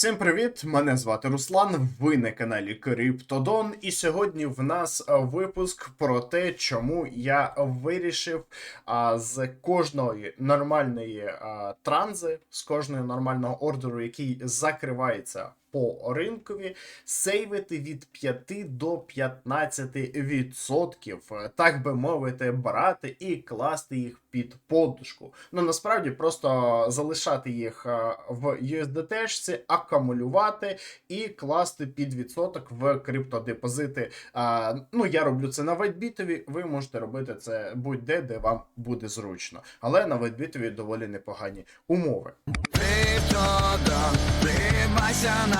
Всім привіт! Мене звати Руслан. Ви на каналі Криптодон. І сьогодні в нас випуск про те, чому я вирішив а, з кожної нормальної а, транзи, з кожного нормального ордеру, який закривається по ринкові, сейвити від 5 до 15 відсотків, е, так би мовити, брати і класти їх під подушку. Ну насправді просто залишати їх е, в USDT, акумулювати і класти під відсоток в криптодепозити. Ну, я роблю це на WhiteBit, ви можете робити це будь-де, де вам буде зручно. Але на WhiteBit доволі непогані умови. Тримайся на.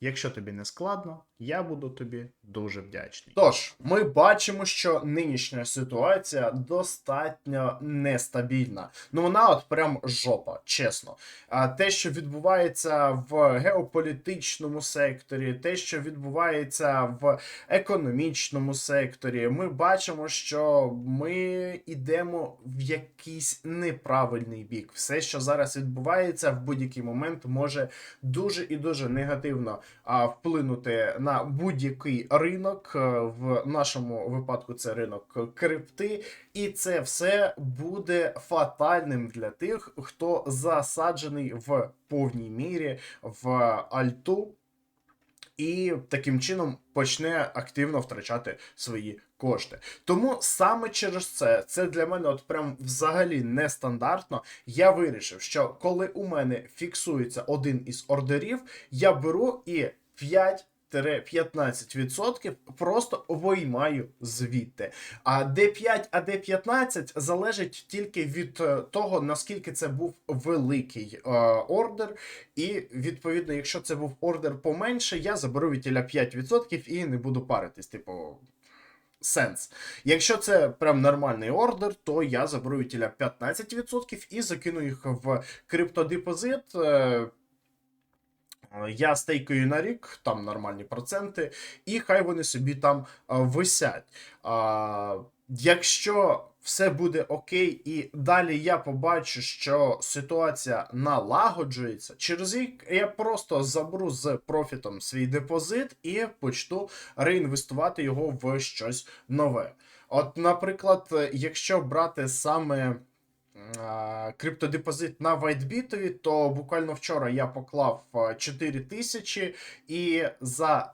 Якщо тобі не складно, я буду тобі дуже вдячний. Тож, ми бачимо, що нинішня ситуація достатньо нестабільна. Ну вона от прям жопа, чесно. А те, що відбувається в геополітичному секторі, те, що відбувається в економічному секторі, ми бачимо, що ми йдемо в якийсь неправильний бік. Все, що зараз відбувається, в будь-який момент може дуже і дуже негативно вплинути на будь-який ринок. Е, В нашому випадку це ринок крипти, і це все буде фатальним для тих, хто засаджений в повній мірі в альту. І таким чином почне активно втрачати свої кошти. Тому саме через це, це для мене от прям взагалі нестандартно. Я вирішив, що коли у мене фіксується один із ордерів, я беру і 5 15% просто виймаю звідти. А D5, а D15 залежить тільки від е, того, наскільки це був великий е, ордер. І відповідно, якщо це був ордер поменше, я заберу від тіля 5% і не буду паритись. Типу. Сенс. Якщо це прям нормальний ордер, то я заберу тіля 15% і закину їх в криптодепозит. Е, я стейкаю на рік, там нормальні проценти, і хай вони собі там висять. А, якщо все буде окей, і далі я побачу, що ситуація налагоджується, через рік я просто заберу з профітом свій депозит і почну реінвестувати його в щось нове. От, наприклад, якщо брати саме криптодепозит на WhiteBit, то буквально вчора я поклав а, 4 тисячі. І за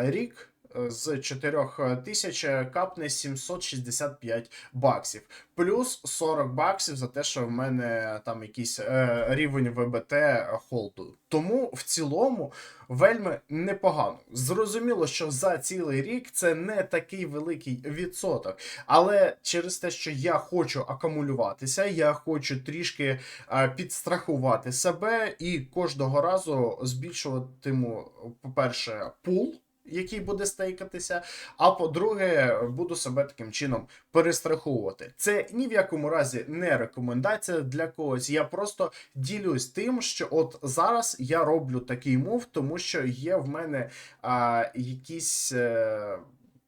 рік е, з 4 тисяч капне 765 баксів. Плюс 40 баксів за те, що в мене там якийсь е, рівень ВБТ холду. Тому в цілому вельми непогано. Зрозуміло, що за цілий рік це не такий великий відсоток. Але через те, що я хочу акумулюватися, я хочу трішки е, підстрахувати себе і кожного разу збільшуватиму, по-перше, пул. Який буде стейкатися, а по-друге, буду себе таким чином перестраховувати. Це ні в якому разі не рекомендація для когось. Я просто ділюсь тим, що от зараз я роблю такий мув, тому що є в мене а, якісь е,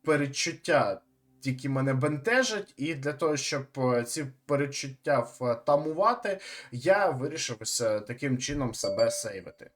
передчуття. Які мене бентежать, і для того, щоб е, ці передчуття втамувати, я вирішив е, таким чином себе сейвити.